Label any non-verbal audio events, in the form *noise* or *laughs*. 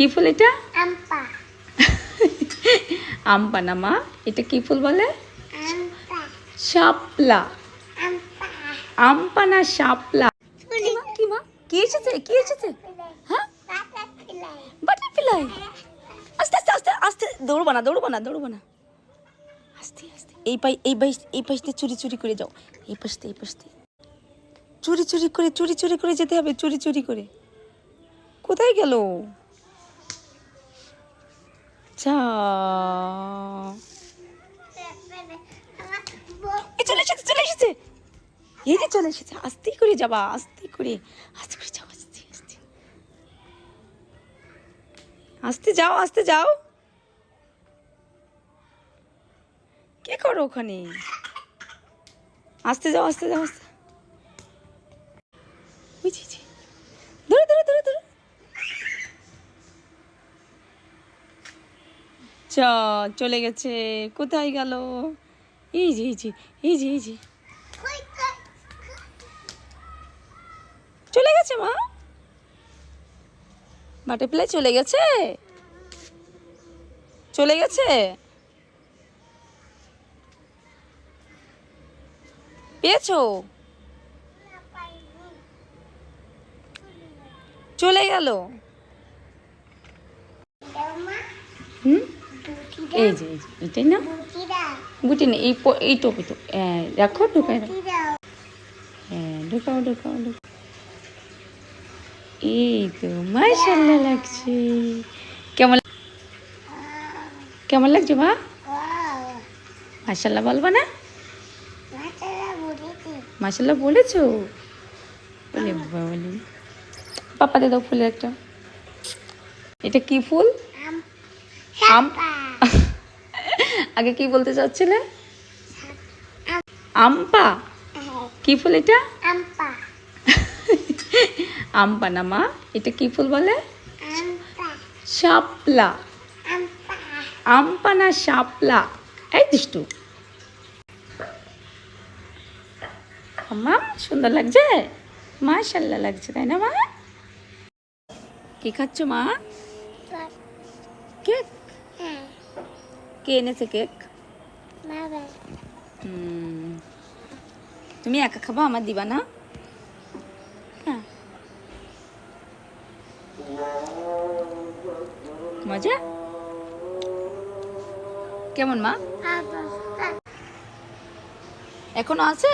কি ফুল এটা? *laughs* আমপা। না মা এটা কি ফুল বলে? শাপলা। আমপা। না শাপলা। কি মা কি মা? কি এসেছে? কি এসেছে? হ্যাঁ? বাটারফ্লাই। আস্তে আস্তে আস্তে আস্তে। দৌড়বো না দৌড়বো না দৌড়বো না। আস্তে আস্তে। এই পাই এই পাশ এই পাশ দিয়ে চুরি চুরি করে যাও। এই পাশ দিয়ে এই পাশ দিয়ে। চুরি চুরি করে চুরি চুরি করে যেতে হবে চুরি চুরি করে। কোথায় গেল? আমার চলে এসেছে চলে এসেছে। এই যে চলে এসেছে, আস্তে করে যাবা, আস্তে করে আস্তে করে যাও, আস্তে আস্তে। আস্তে যাও আস্তে যাও। কে করো ওখানে? আস্তে যাও আস্তে যাও, আস্তে। বুঝেছি চলে গেছে। কোথায় গেল? এই যে এই যে। চলে গেছে মা? বাটারফ্লাই চলে গেছে? চলে গেছে? পেয়েছ? চলে গেল। হুম? এই যে এটাই না? গুটি না এই এই টোপে তো হ্যাঁ রাখো ঢুকাই রাখো। হ্যাঁ ঢুকাও ঢুকাও ঢুকাও। এই তো মাশাল্লাহ লাগছে। কেমন কেমন লাগছে মা? মাশাল্লাহ বলব না? মাশাল্লাহ বলেছ? বলে বলি পাপাতে দাও ফুলের একটা। এটা কি ফুল? আম। আগে কি বলতে চাচ্ছিলে? আম আমপা কি ফুল এটা? আমপা। *laughs* আমপা না মা এটা কি ফুল বলে? শাপলা। আমপা। না শাপলা? এই দুষ্টু। মা সুন্দর লাগছে? মাশাল্লাহ লাগছে তাই না মা? কি খাচ্ছ মা? কেক? হ্যাঁ কে এনেছে কেক? তুমি একা খাবা আমার দিবা না? হ্যাঁ। মজা? কেমন মা? এখনও আছে?